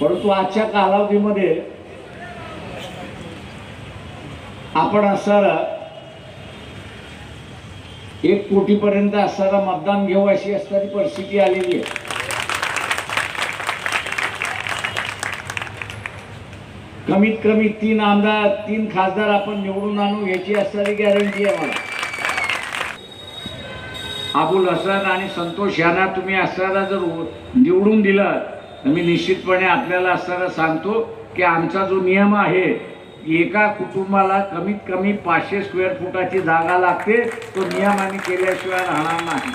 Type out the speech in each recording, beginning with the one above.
परंतु आजच्या कालावधीमध्ये आपण असणारा एक कोटीपर्यंत असणारा मतदान घेऊ अशी असणारी परिस्थिती आलेली आहे. कमीत कमी तीन आमदार तीन खासदार आपण निवडून आणू याची असणारी गॅरंटी आहे मला. अबुल हसन आणि संतोष यांना तुम्ही असणारा जर निवडून दिलं मी निश्चितपणे आपल्याला असताना सांगतो की आमचा जो नियम आहे एका कुटुंबाला कमीत कमी पाचशे स्क्वेअर फुटाची जागा लागते तो नियम आम्ही केल्याशिवाय राहणार नाही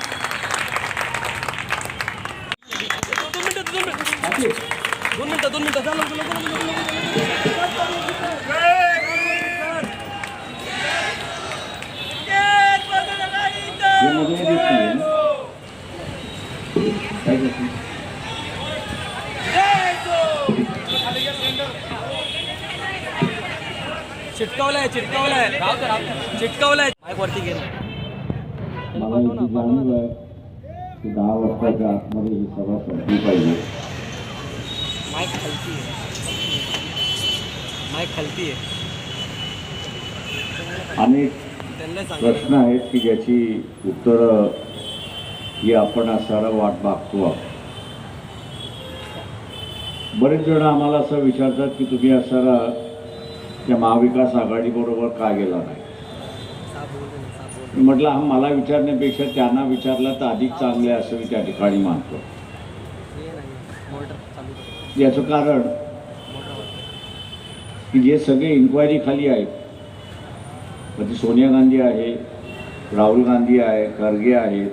दोन मिनिटं दोन मिनिटं चला, चला, चला, चला, चला, चला. हे मध्ये मध्ये येत नाहीये ना? काय करते? चिटकवलाय चिटकवलाय. चिटकवलाय. माईक वरती की दहा वर्षाच्या आतमध्ये ही सभा संपली पाहिजे माईक खालती आहे. माईक खालती आहे. अनेक त्यांना सांगितलं प्रश्न आहेत की ज्याची उत्तरं ही आपण असायला वाट बघतो आहोत. बरेच जण आम्हाला असं विचारतात की तुम्ही असायला त्या महाविकास आघाडीबरोबर का गेला नाही? म्हटलं हा मला विचारण्यापेक्षा त्यांना विचारलं तर अधिक चांगले असं मी त्या ठिकाणी मानतो. याचं कारण? की जे सगळे इन्क्वायरी खाली आहेत मग ती सोनिया गांधी आहे राहुल गांधी आहे खरगे आहेत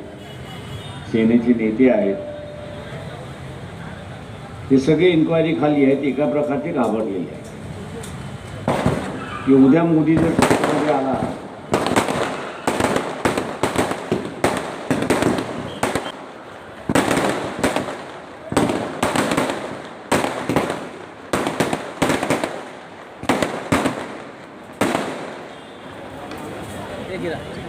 सेनेचे नेते आहेत हे सगळे इन्क्वायरी खाली आहेत एका प्रकारचे घाबरलेले आहेत. की उद्या मोदी जर सत्तेमध्ये आला हे गिरा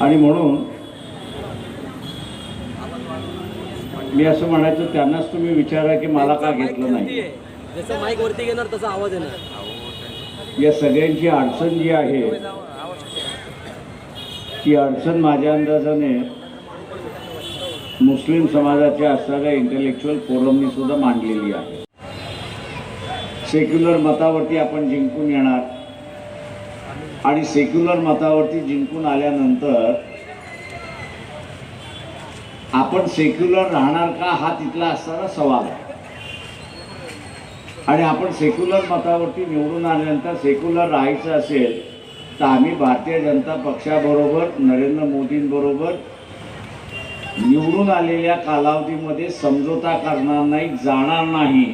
आणि म्हणून मी असं म्हणायचं त्यांनाच तुम्ही विचारा की मला का घेतलं नाही. आहे. जसं माईक वरती घेणार तसा आवाज येणार. या सगळ्यांची अडचण जी आहे ती अडचण माझ्या अंदाजाने मुस्लिम समाजाच्या असणाऱ्या इंटेलेक्च्युअल फोरमनी सुद्धा मांडलेली आहे. सेक्युलर मतावरती आपण जिंकून येणार. आणि सेक्युलर मतावरती जिंकून आल्यानंतर आपण सेक्युलर राहणार का हा तिथला असणारा सवाल आहे. आणि आपण सेक्युलर मतावरती निवडून आल्यानंतर सेक्युलर राहायचं असेल तर आम्ही भारतीय जनता पक्षाबरोबर नरेंद्र मोदींबरोबर निवडून आलेल्या कालावधीमध्ये समझोता करणार नाही जाणार नाही.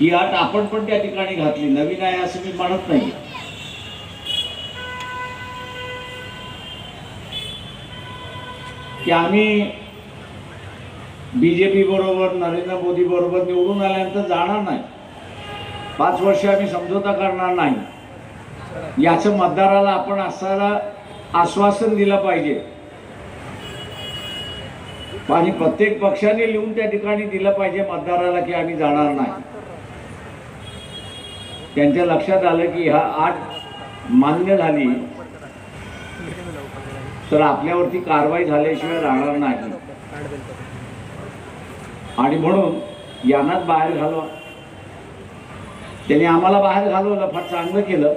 ही अट आपण पण त्या ठिकाणी घातली. नवीन आहे असं मी म्हणत नाही की आम्ही बीजेपी बरोबर नरेंद्र मोदी बरोबर निवडून आल्यानंतर जाणार नाही. पाच वर्ष आम्ही समझोता करणार नाही. याचं मतदाराला आपण असायला आश्वासन दिलं पाहिजे. आणि प्रत्येक पक्षाने लिहून त्या ठिकाणी दिलं पाहिजे मतदाराला की आम्ही जाणार नाही. त्यांच्या लक्षात आलं की ह्या आठ मान्य झाली. तर आपल्यावरती कारवाई झाल्याशिवाय राहणार नाही. आणि म्हणून यांनाच बाहेर घालवा. त्यांनी आम्हाला बाहेर घालवलं फार चांगलं केलं.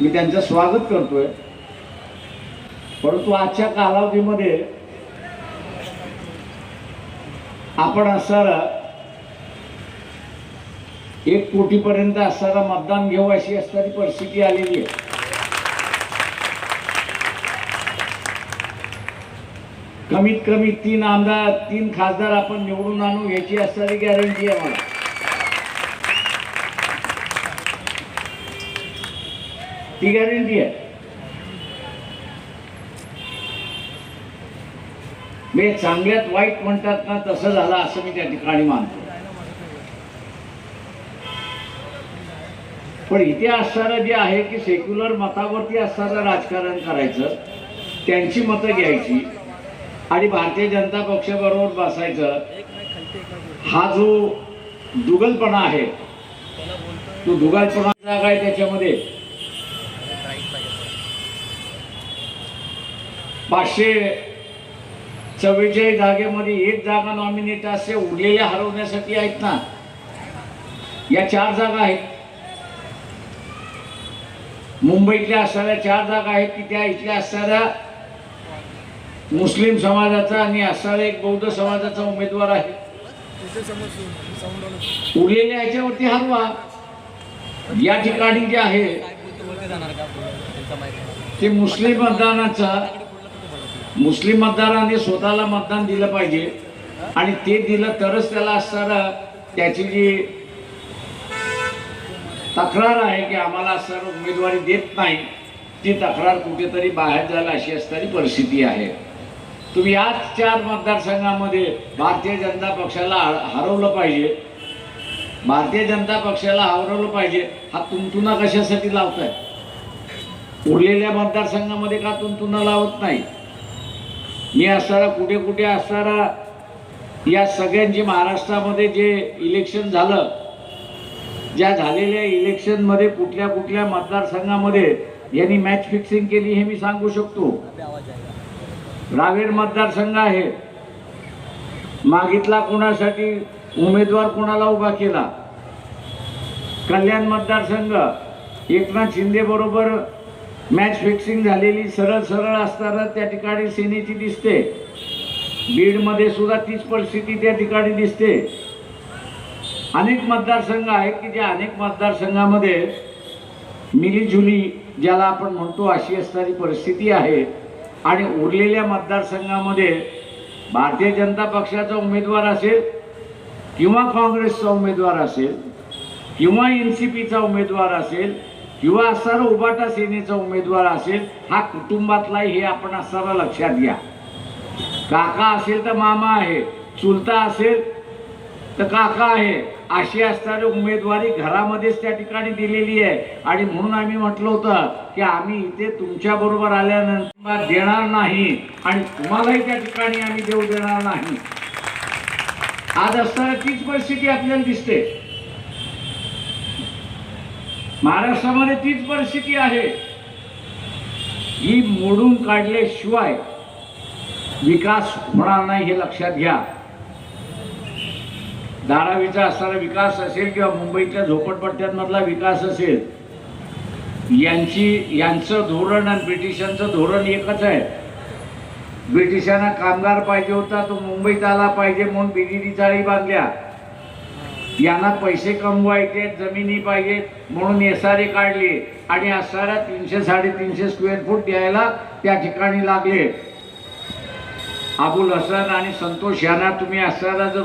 मी त्यांचं स्वागत करतोय. परंतु आजच्या कालावधीमध्ये आपण असणारा एक कोटीपर्यंत असणारा मतदान घेऊ अशी असणारी परिस्थिती आलेली आहे. कमीत कमी तीन आमदार तीन खासदार आपण निवडून आणू याची असणारी गॅरंटी आहे मला. ती गॅरंटी आहे. मी चांगल्यात वाईट म्हणतात ना तसं झालं असं मी त्या ठिकाणी मानतो. पण इथे असणारं जे आहे की सेक्युलर मतावरती असणारं राजकारण करायचं त्यांची मतं घ्यायची आणि भारतीय जनता पक्षाबरोबर बसायचं हा जो दुगलपणा आहे तो दुगलपणा जागा आहे त्याच्यामध्ये. पाचशे चव्वेचाळीस जागेमध्ये एक जागा नॉमिनेट असते उरलेल्या हरवण्यासाठी आहेत ना. या चार जागा आहेत. मुंबईतल्या असणाऱ्या चार जागा आहेत की त्या इथल्या असणाऱ्या मुस्लिम समाजाचा आणि असणारा एक बौद्ध समाजाचा उमेदवार आहे. उरलेल्या याच्यावरती हरवा या ठिकाणी जे आहे ते मुस्लिम मतदानाचा मुस्लिम मतदाराने स्वतःला मतदान दिलं पाहिजे. आणि ते दिलं तरच त्याला असणारा त्याची जी तक्रार आहे की आम्हाला असणारा उमेदवारी देत नाही ती तक्रार कुठेतरी बाहेर जायला अशी असणारी परिस्थिती आहे. तुम्ही याच चार मतदारसंघामध्ये भारतीय जनता पक्षाला हरवलं पाहिजे. भारतीय जनता पक्षाला हरवलं पाहिजे. हा तुंतुना कशासाठी लावताय? उरलेल्या मतदारसंघामध्ये का तुंतुना लावत नाही? मी असणारा कुठे कुठे असणारा या सगळ्यांची महाराष्ट्रामध्ये जे इलेक्शन झालं ज्या झालेल्या इलेक्शनमध्ये कुठल्या कुठल्या मतदारसंघामध्ये यांनी मॅच फिक्सिंग केली हे मी सांगू शकतो. रावेर मतदारसंघ आहे. मागितला कोणासाठी उमेदवार कोणाला उभा केला? कल्याण मतदारसंघ एकनाथ शिंदे बरोबर मॅच फिक्सिंग झालेली सरळ सरळ असताना त्या ठिकाणी सेनेची दिसते. बीडमध्ये सुद्धा तीच परिस्थिती त्या ठिकाणी दिसते. अनेक मतदारसंघ आहेत की ज्या अनेक मतदारसंघामध्ये मिलीजुली ज्याला आपण म्हणतो अशी असणारी परिस्थिती आहे. आणि उरलेल्या मतदारसंघामध्ये भारतीय जनता पक्षाचा उमेदवार असेल किंवा काँग्रेसचा उमेदवार असेल किंवा एन सी पीचा उमेदवार असेल किंवा असणारा उबाटा सेनेचा उमेदवार असेल हा कुटुंबातला हे आपण असणारा लक्षात घ्या. काका असेल तर मामा आहे चुलता असेल तर काका आहे अशी असणारी उमेदवारी घरामध्येच त्या ठिकाणी दिलेली आहे. आणि म्हणून आम्ही म्हटलं होतं की आम्ही इथे तुमच्या बरोबर आल्यानंतर देणार नाही आणि तुम्हालाही त्या ठिकाणी आम्ही देऊ देणार नाही. आज असताना तीच परिस्थिती आपल्याला दिसते. महाराष्ट्रामध्ये तीच परिस्थिती आहे. ही मोडून काढल्याशिवाय विकास होणार नाही हे लक्षात घ्या. धारावीचा असणारा विकास असेल किंवा मुंबईच्या झोपडपट्ट्यांमधला विकास असेल यांची यांचं धोरण आणि ब्रिटिशांचं धोरण एकच आहे. ब्रिटिशांना कामगार पाहिजे होता तो मुंबईत आला पाहिजे म्हणून बिजिली चाळी बांधल्या. यांना पैसे कमवायचे जमिनी पाहिजे म्हणून एस आर ए काढली आणि असणाऱ्या तीनशे साडेतीनशे स्क्वेअर फूट द्यायला त्या ठिकाणी लागले. अबुल हसन आणि संतोष यांना तुम्ही असणारा जर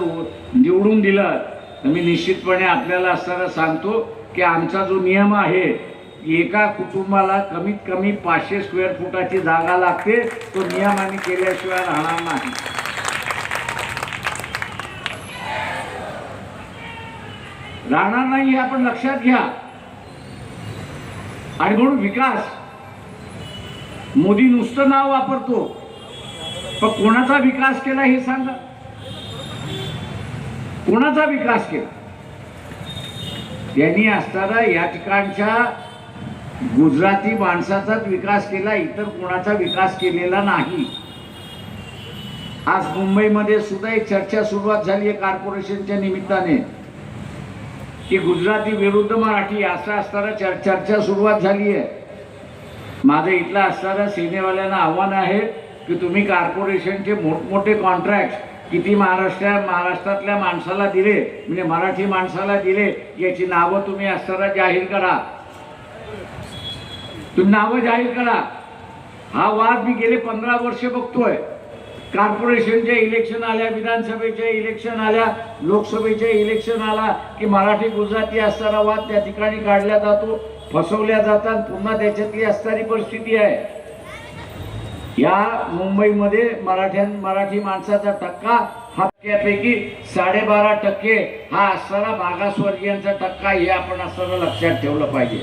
निवडून दिलं तर मी निश्चितपणे आपल्याला असणारा सांगतो की आमचा जो नियम आहे एका कुटुंबाला कमीत कमी पाचशे स्क्वेअर फुटाची जागा लागते तो नियम आम्ही केल्याशिवाय राहणार नाही. राहणार नाही हे आपण लक्षात घ्या. आणि म्हणून विकास मोदी नुसतं नाव वापरतो. पण कोणाचा विकास केला हे सांगा. कोणाचा विकास केला? त्यांनी असताना या ठिकाणच्या गुजराती माणसाचाच विकास केला इतर कोणाचा विकास केलेला नाही. आज मुंबईमध्ये सुद्धा एक चर्चा सुरुवात झाली आहे कॉर्पोरेशनच्या निमित्ताने. की गुजराती विरुद्ध मराठी असं असताना चर्चा सुरुवात झाली आहे. माझं इथलं असणाऱ्या सेनेवाल्यांना आव्हान आहे की तुम्ही कॉर्पोरेशनचे मोठमोठे कॉन्ट्रॅक्ट किती महाराष्ट्रा महाराष्ट्रातल्या माणसाला दिले म्हणजे मराठी माणसाला दिले याची नावं तुम्ही असताना जाहीर करा. तुम्ही नावं जाहीर करा. हा वाद मी गेले पंधरा वर्ष बघतोय. कॉर्पोरेशनच्या इलेक्शन आल्या विधानसभेच्या इलेक्शन आल्या लोकसभेच्या इलेक्शन आला की मराठी गुजराती असणारा वाद त्या ठिकाणी काढला जातो फसवल्या जातात पुन्हा त्याच्यातली असणारी परिस्थिती आहे. या मुंबईमध्ये मराठ्यां मराठी माणसाचा टक्का हा त्यापैकी साडेबारा टक्के हा असणारा मागासवर्गीयांचा टक्का हे आपण असताना लक्षात ठेवलं पाहिजे.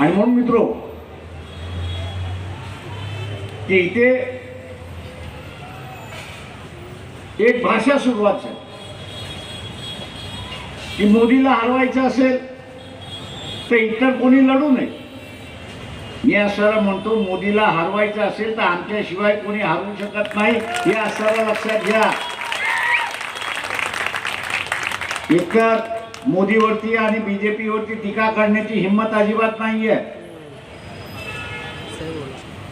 आणि म्हणून मित्रो की इथे एक भाषा सुरुवात झाली. की मोदीला हरवायचं असेल तर इतर कोणी लढू नये. मी असं म्हणतो मोदीला हरवायचं असेल तर आमच्याशिवाय कोणी हरवू शकत नाही. हे असं लक्षात घ्या. एकतर मोदीवरती आणि बीजेपीवरती टीका करण्याची हिंमत अजिबात नाहीये.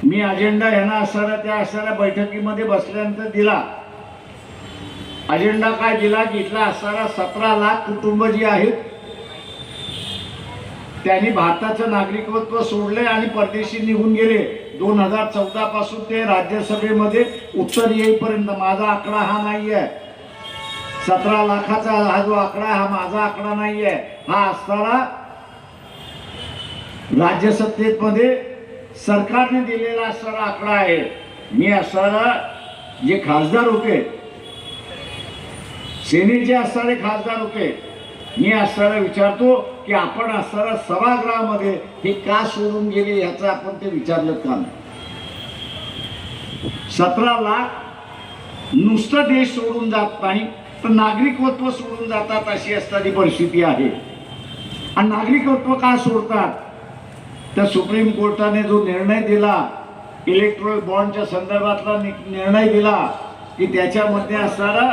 मी अजेंडा ह्यांना असणारा त्या असणाऱ्या बैठकीमध्ये बसल्यानंतर दिला. अजेंडा काय दिला? की इथला असणारा सतरा लाख कुटुंब जी आहेत त्यांनी भारताचं नागरिकत्व सोडले आणि परदेशी निघून गेले. दोन हजार चौदा पासून ते राज्यसभेमध्ये उत्तर येईपर्यंत माझा आकडा हा नाही आहे सतरा लाखाचा हा जो आकडा हा माझा आकडा नाही आहे हा असणारा राज्यसत्तेमध्ये सरकारने दिलेला असणारा आकडा आहे. मी असणारा जे खासदार होते सेनेचे असणारे खासदार होते मी असताना विचारतो की आपण असताना सभागृहामध्ये हे का सोडून गेले याचं आपण ते विचारलं का नाही? सतरा लाख नुसतं देश सोडून जात नाही तर नागरिकत्व सोडून जातात अशी असणारी परिस्थिती आहे. आणि नागरिकत्व का सोडतात? तर सुप्रीम कोर्टाने जो निर्णय दिला इलेक्ट्रॉनिक बॉन्डच्या संदर्भातला निर्णय दिला की त्याच्यामध्ये असणारा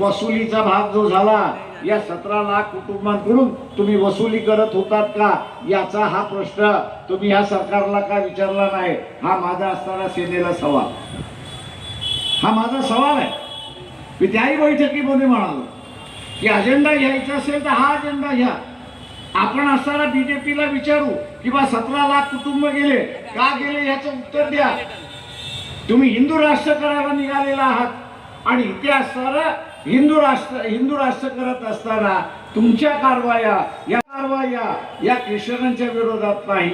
वसुलीचा भाग जो झाला या सतरा लाख कुटुंबांकडून तुम्ही वसुली करत होतात का? याचा हा प्रश्न तुम्ही ह्या सरकारला का विचारला नाही? हा माझा असणारा सेनेला सवाल. हा माझा सवाल आहे. मी त्याही बैठकीमध्ये म्हणालो की अजेंडा घ्यायचा असेल तर हा अजेंडा घ्या. आपण असताना बीजेपीला विचारू किंवा सतरा लाख कुटुंब गेले का गेले याचं उत्तर द्या. तुम्ही हिंदू राष्ट्र करायला निघालेला आहात आणि इतिहास असताना हिंदू राष्ट्र हिंदू राष्ट्र करत असताना तुमच्या कारवाया या कारवाया या ख्रिश्चनांच्या विरोधात नाही.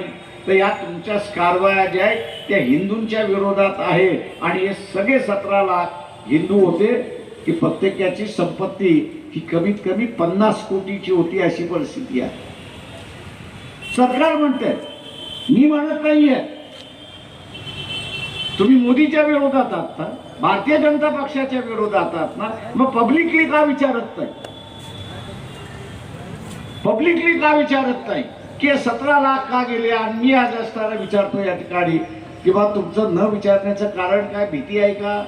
तर या तुमच्या कारवाया ज्या आहेत त्या हिंदूंच्या विरोधात आहे. आणि हे सगळे सतरा लाख हिंदू होते की प्रत्येकाची संपत्ती ही कमीत कमी पन्नास कोटीची होती अशी परिस्थिती आहे. सरकार म्हणते मी म्हणत नाहीये. तुम्ही मोदीच्या विरोधात आहात. भारतीय जनता पक्षाच्या विरोधात ना? मग पब्लिकली का विचारत नाही? पब्लिकली का विचारत नाही? की सतरा लाख का गेले आणि मी आज असताना विचारतो या ठिकाणी किंवा तुमचं न विचारण्याचं कारण काय? भीती आहे का?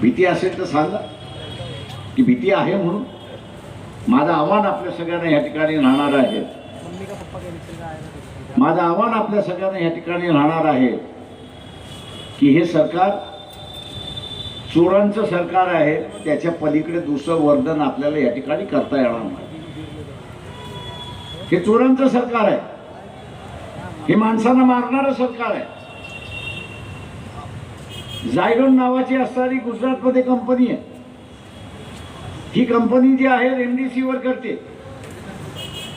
भीती असेल तर सांगा. की भीती आहे म्हणून. माझं आव्हान आपल्या सगळ्यांना या ठिकाणी राहणार आहे. माझं आव्हान आपल्या सगळ्यांना या ठिकाणी राहणार आहे. की हे सरकार चोरांचं सरकार आहे त्याच्या पलीकडे दुसरं वर्धन आपल्याला या ठिकाणी करता येणार नाही. हे चोरांचं सरकार आहे. हे माणसांना मारणारं सरकार आहे. जायगन नावाची असणारी गुजरातमध्ये कंपनी आहे. ही कंपनी जी आहे रेमडेसिवीर करते.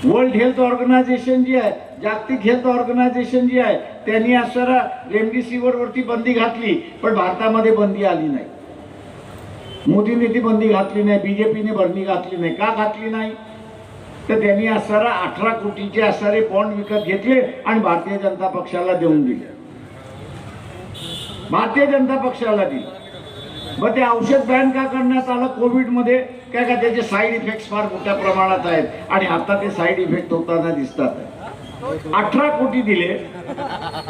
वर्ल्ड हेल्थ ऑर्गनायझेशन जी आहे जागतिक हेल्थ ऑर्गनायझेशन जी आहे त्यांनी असणारा रेमडेसिवीर वरती बंदी घातली पण भारतामध्ये बंदी आली नाही. मोदीने ती बंदी घातली नाही बीजेपीने बंदी घातली नाही. का घातली नाही? तर त्यांनी असणारा अठरा कोटीचे असणारे बॉन्ड विकत घेतले आणि भारतीय जनता पक्षाला देऊन दिले. भारतीय जनता पक्षाला दिले. मग ते औषध बॅन का करण्यात आलं कोविडमध्ये काय का त्याचे साईड इफेक्ट फार मोठ्या प्रमाणात आहेत. आणि आता ते साईड इफेक्ट होताना दिसतात. अठरा कोटी दिले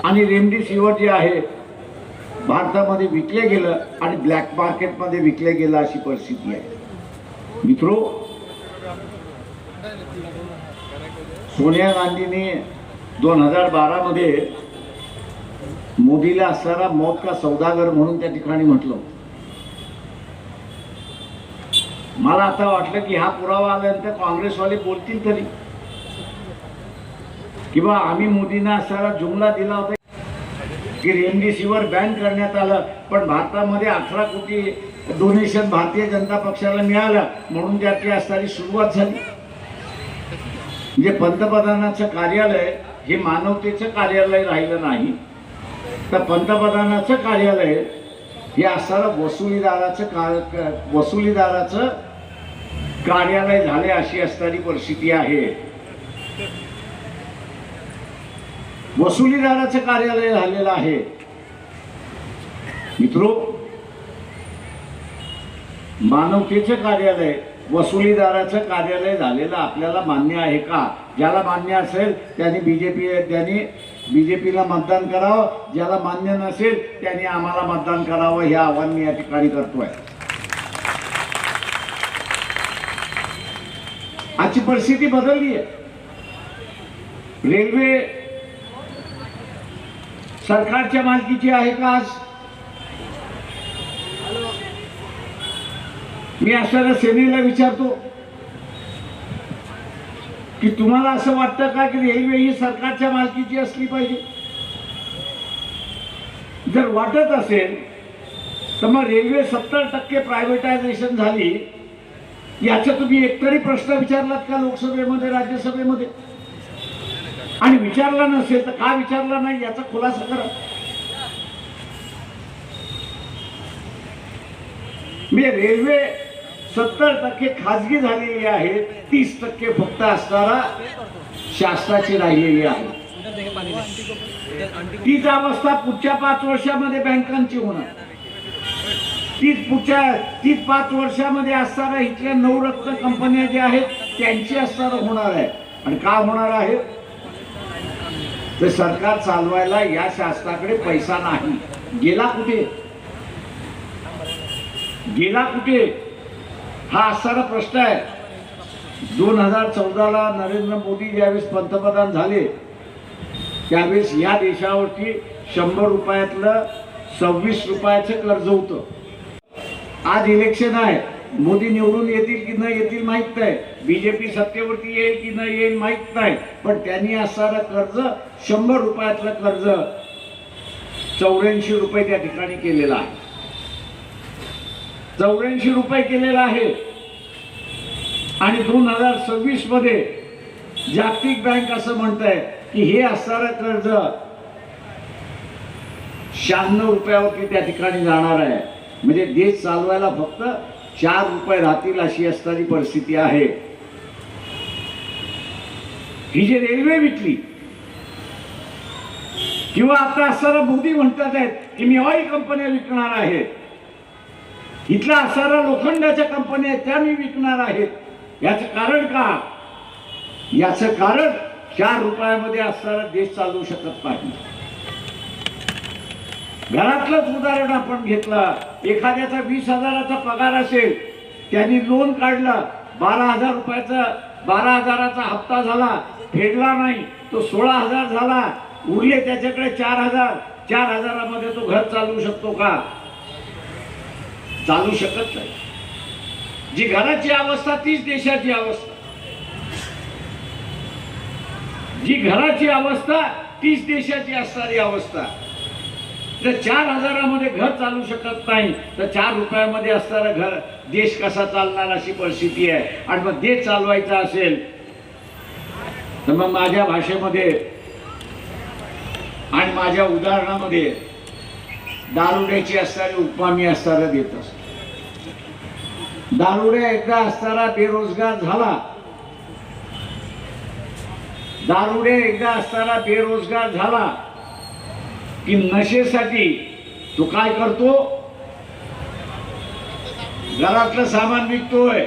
आणि रेमडेसिवीर जे आहे भारतामध्ये विकले गेलं आणि ब्लॅक मार्केटमध्ये विकले गेलं अशी परिस्थिती आहे. मित्रो सोनिया गांधीने दोन हजार बारामध्ये मोदीला असणारा मौत का सौदागर म्हणून त्या ठिकाणी म्हटलं मला आता वाटलं की हा पुरावा आल्यानंतर काँग्रेसवाले बोलतील तरी. किंवा आम्ही मोदींना असणारा जुमला दिला होता. की रेमडेसिवीर बॅन करण्यात आलं पण भारतामध्ये अठरा कोटी डोनेशन भारतीय जनता पक्षाला मिळालं म्हणून त्याची असणारी सुरुवात झाली. म्हणजे पंतप्रधानाचं कार्यालय हे मानवतेचं कार्यालय राहिलं नाही. तर पंतप्रधानाचं कार्यालय हे असणारं वसुलीदाराचं का वसुलीदाराचं कार्यालय झाले अशी असणारी परिस्थिती आहे. वसुलीदाराचं कार्यालय झालेलं आहे. मित्रो मानवतेचं कार्यालय वसुलीदाराचं कार्यालय झालेलं आपल्याला मान्य आहे का? ज्याला मान्य असेल त्यांनी बीजेपी त्यांनी बीजेपीला मतदान करावं. ज्याला मान्य नसेल त्यांनी आम्हाला मतदान करावं. हे आव्हान मी या ठिकाणी करतोय. आजची परिस्थिती बदलली आहे. रेल्वे सरकारच्या मालकीची आहे का आज? मी असणाऱ्या सेनेला विचारतो की तुम्हाला असं वाटतं का की रेल्वे ही सरकारच्या मालकीची असली पाहिजे? जर वाटत असेल तर मग रेल्वे सत्तर टक्के प्रायव्हेटायझेशन झाली याचा तुम्ही एकतरी प्रश्न विचारलात का लोकसभेमध्ये राज्यसभेमध्ये? आणि विचारला नसेल तर का विचारला नाही याचा खुलासा करा. म्हणजे रेल्वे सत्तर टक्के खाजगी झालेली आहे तीस टक्के फक्त असणारा शासनाची राहिलेली आहे. तीच अवस्था पुढच्या पाच वर्षामध्ये बँकांची होणार. तीच पुढच्या तीच पाच वर्षामध्ये असणाऱ्या इथल्या नवरत्न कंपन्या ज्या आहेत त्यांची असणार होणार आहे. आणि का होणार आहे? तर सरकार चालवायला या शासनाकडे पैसा नाही. गेला कुठे? गेला कुठे? हा असणारा प्रश्न आहे. दोन हजार चौदाला नरेंद्र मोदी ज्यावेळेस पंतप्रधान झाले त्यावेळेस या देशावरती शंभर रुपयातलं सव्वीस रुपयाचं कर्ज होतं. आज इलेक्शन आहे. मोदी निवडून येतील की न येतील माहीत नाही. बीजेपी सत्तेवरती येईल की न येईल माहीत नाही. पण त्यांनी असणारं कर्ज शंभर रुपयातलं कर्ज चौऱ्याऐंशी रुपये त्या ठिकाणी केलेलं आहे. चौऱ्याऐंशी रुपये केलेलं आहे. आणि दोन हजार सव्वीसमध्ये जागतिक बँक असं म्हणत आहे की हे असणारं कर्ज शहाण्णव रुपयावरती त्या ठिकाणी जाणार आहे. म्हणजे देश चालवायला फक्त चार रुपये राहतील अशी असणारी परिस्थिती आहे. ही जी रेल्वे विकली किंवा आता असणारा मोदी म्हणतात आहेत की मी ऑइल कंपन्या विकणार आहे. इथल्या असणारा लोखंडाच्या कंपन्या आहेत त्या मी विकणार आहेत. याचं कारण का? याचं कारण चार रुपयामध्ये असणारा देश चालवू शकत नाही. घरातलंच उदाहरण आपण घेतलं. एखाद्याचा वीस हजाराचा पगार असेल त्यांनी लोन काढलं बारा हजार रुपयाचा बारा हजाराचा हप्ता झाला फेडला नाही तो सोळा हजार झाला. उरले त्याच्याकडे चार हजार. चार हजारामध्ये तो घर चालवू शकतो का? चालू शकत नाही. जी घराची अवस्था तीच देशाची अवस्था. जी घराची अवस्था तीच देशाची असणारी अवस्था. तर चार हजारामध्ये घर चालू शकत नाही तर चार रुपयामध्ये असणारं घर देश कसा चालणार अशी परिस्थिती आहे. आणि मग देश चालवायचा असेल तर मग माझ्या भाषेमध्ये आणि माझ्या उदाहरणामध्ये दारुड्याची असणारी उपमा मी असताना देत असतो. दारुड्या एकदा असताना बेरोजगार झाला. दारुडे एकदा असताना बेरोजगार झाला की नशेसाठी तो काय करतो? घरातलं सामान विकतोय.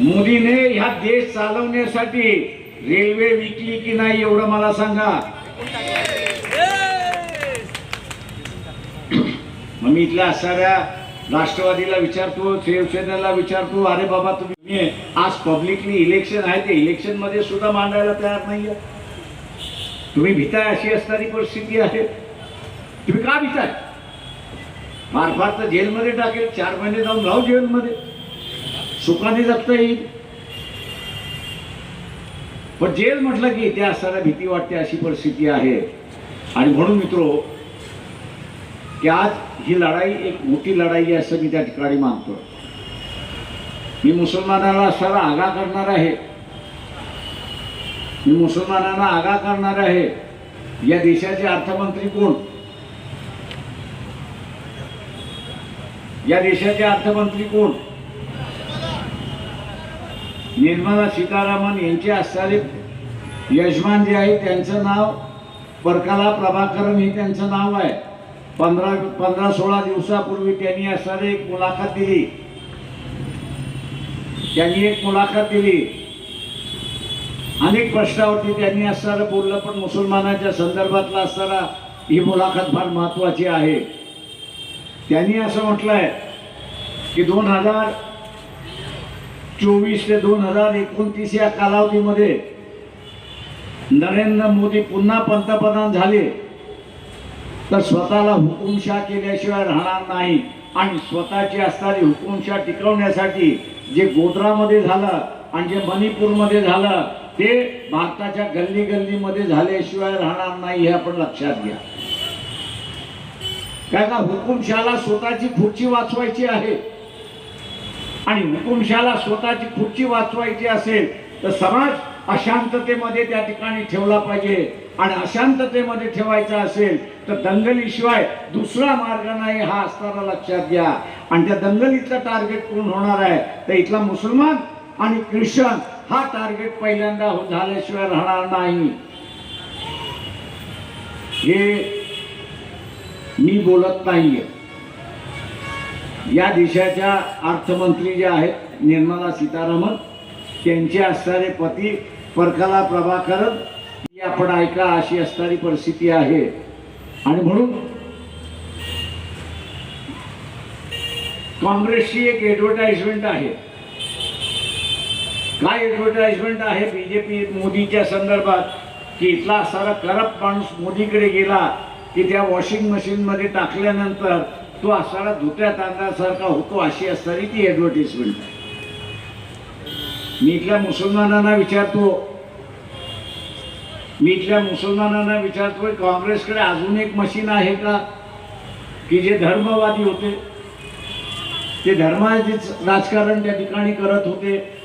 मोदीने ह्या देश चालवण्यासाठी रेल्वे विकली की नाही एवढं मला सांगा. मग मी इथल्या असणाऱ्या राष्ट्रवादीला विचारतो शिवसेनेला विचारतो अरे बाबा तुम्ही आज पब्लिकली इलेक्शन आहे ते इलेक्शनमध्ये सुद्धा मांडायला तयार नाहीये. तुम्ही भिताय अशी असणारी परिस्थिती आहे. तुम्ही का भिताय? फार तर जेलमध्ये टाकेल चार महिने जाऊन राहू जेलमध्ये. सुखाने जगता येईल. पण जेल म्हटलं की त्या असताना भीती वाटते अशी परिस्थिती आहे. आणि म्हणून मित्रो की आज ही लढाई एक मोठी लढाई आहे असं मी त्या ठिकाणी मानतो. मी मुसलमानाला असणारा आगा करणार आहे. मी मुसलमानांना आगा करणार आहे. या देशाचे अर्थमंत्री कोण? या देशाचे अर्थमंत्री कोण? निर्मला सीतारामन यांचे असणारे यजमान जे आहे त्यांचं नाव परकाला प्रभाकरन हे त्यांचं नाव आहे. पंधरा पंधरा सोळा दिवसापूर्वी त्यांनी असणारी एक मुलाखत दिली. त्यांनी एक मुलाखत दिली. अनेक प्रश्नावरती त्यांनी असणारं बोललं पण मुसलमानाच्या संदर्भातला असणारा ही मुलाखत फार महत्वाची आहे. त्यांनी असं म्हटलंय की दोन हजार चोवीस ते दोन हजार एकोणतीस या कालावधीमध्ये नरेंद्र मोदी पुन्हा पंतप्रधान झाले. तर स्वतःला हुकुमशाह केल्याशिवाय राहणार नाही. आणि स्वतःची असणारी हुकुमशाह टिकवण्यासाठी जे गोद्रामध्ये झालं आणि जे मणिपूरमध्ये झालं ते भारताच्या गल्ली गल्लीमध्ये झाल्याशिवाय राहणार नाही हे आपण लक्षात घ्या. काय का हुकुमशाला स्वतःची खुर्ची वाचवायची आहे. आणि हुकुमशाला स्वतःची खुर्ची वाचवायची असेल तर समाज अशांततेमध्ये त्या ठिकाणी ठेवला पाहिजे. आणि अशांततेमध्ये ठेवायचा असेल तर दंगलीशिवाय दुसरा मार्ग नाही हा असताना लक्षात घ्या. आणि त्या दंगलीचं टार्गेट कोण होणार आहे? तर इथला मुसलमान आणि ख्रिश्चन हा टार्गेट पहिल्यांदा झाल्याशिवाय राहणार नाही. हे मी बोलत नाहीये. या देशाच्या अर्थमंत्री जे आहेत निर्मला सीतारामन त्यांचे असणारे पती परकाला प्रभाकरन ही आपण ऐका अशी असणारी परिस्थिती आहे. आणि म्हणून काँग्रेसची एक ऍडव्हर्टाइजमेंट आहे. काय ऍडव्हर्टाइजमेंट आहे? बीजेपी मोदीच्या संदर्भात की इथला असणारा करप्ट माणूस मोदीकडे गेला की त्या वॉशिंग मशीनमध्ये टाकल्यानंतर तो असणारा धुत्या तांदळासारखा होतो अशी असणारी ती ॲडव्हर्टिजमेंट आहे. मी इथल्या मुसलमानांना विचारतो मी इथल्या मुसलमानांना विचारतो काँग्रेसकडे अजून एक मशीन आहे का? की जे धर्मवादी होते. ते धर्माचेच राजकारण त्या ठिकाणी करत होते.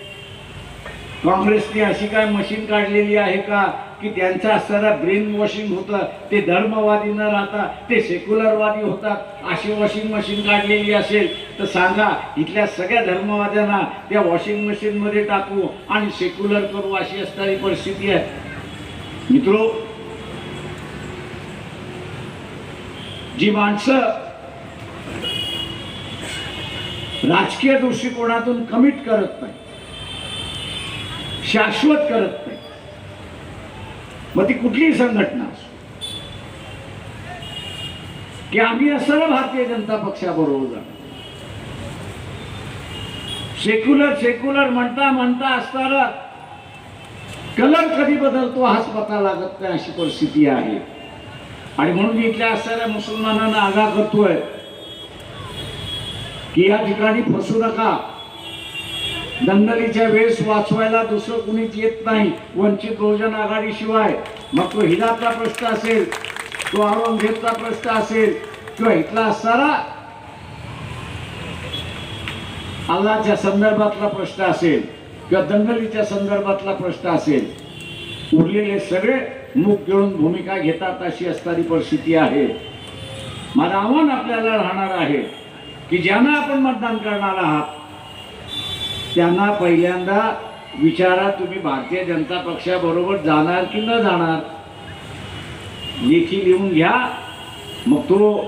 काँग्रेसने अशी काय मशीन काढलेली आहे का? की त्यांचं असणारा ब्रेन वॉशिंग होतं ते धर्मवादी न राहता ते सेक्युलरवादी होतात अशी वॉशिंग मशीन काढलेली असेल तर सांगा इथल्या सगळ्या धर्मवाद्यांना त्या वॉशिंग मशीनमध्ये टाकू आणि सेक्युलर करू अशी असणारी परिस्थिती आहे. मित्रो जी माणसं राजकीय दृष्टिकोनातून कमिट करत नाही शाश्वत करत नाही. मग ती कुठलीही संघटना असो. की आम्ही असताना भारतीय जनता पक्षाबरोबर जाणार. सेक्युलर सेक्युलर म्हणता म्हणता असताना कलर कधी बदलतो हाच पता लागत नाही अशी परिस्थिती आहे. आणि म्हणून इथल्या असणाऱ्या मुसलमानांना आगा करतोय की या ठिकाणी फसू नका. दंगलीच्या वेळेस वाचवायला दुसरं कुणीच येत नाही वंचित बहुजन आघाडीशिवाय मग तो हिलाचा प्रश्न असेल तो औरंगजेबचा प्रश्न असेल किंवा इथला असणारा अल्लाच्या संदर्भातला प्रश्न असेल किंवा दंगलीच्या संदर्भातला प्रश्न असेल. उरलेले सगळे मुख घेऊन भूमिका घेतात अशी असणारी परिस्थिती आहे. माझं आव्हान आपल्याला राहणार आहे की ज्यांना आपण मतदान करणार आहात त्यांना पहिल्यांदा विचारा तुम्ही भारतीय जनता पक्षाबरोबर जाणार की न जाणार. लेखी लिहून घ्या. मग तो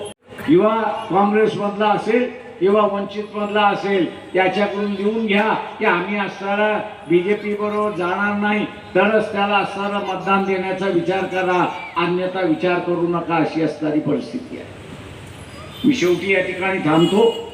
किंवा काँग्रेसमधला असेल किंवा वंचितमधला असेल त्याच्याकडून लिहून घ्या की आम्ही असणारा बी जे पी बरोबर जाणार नाही तरच त्याला असणारा मतदान देण्याचा विचार करा. अन्यथा विचार करू नका अशी असणारी परिस्थिती आहे. मी शेवटी या ठिकाणी थांबतो.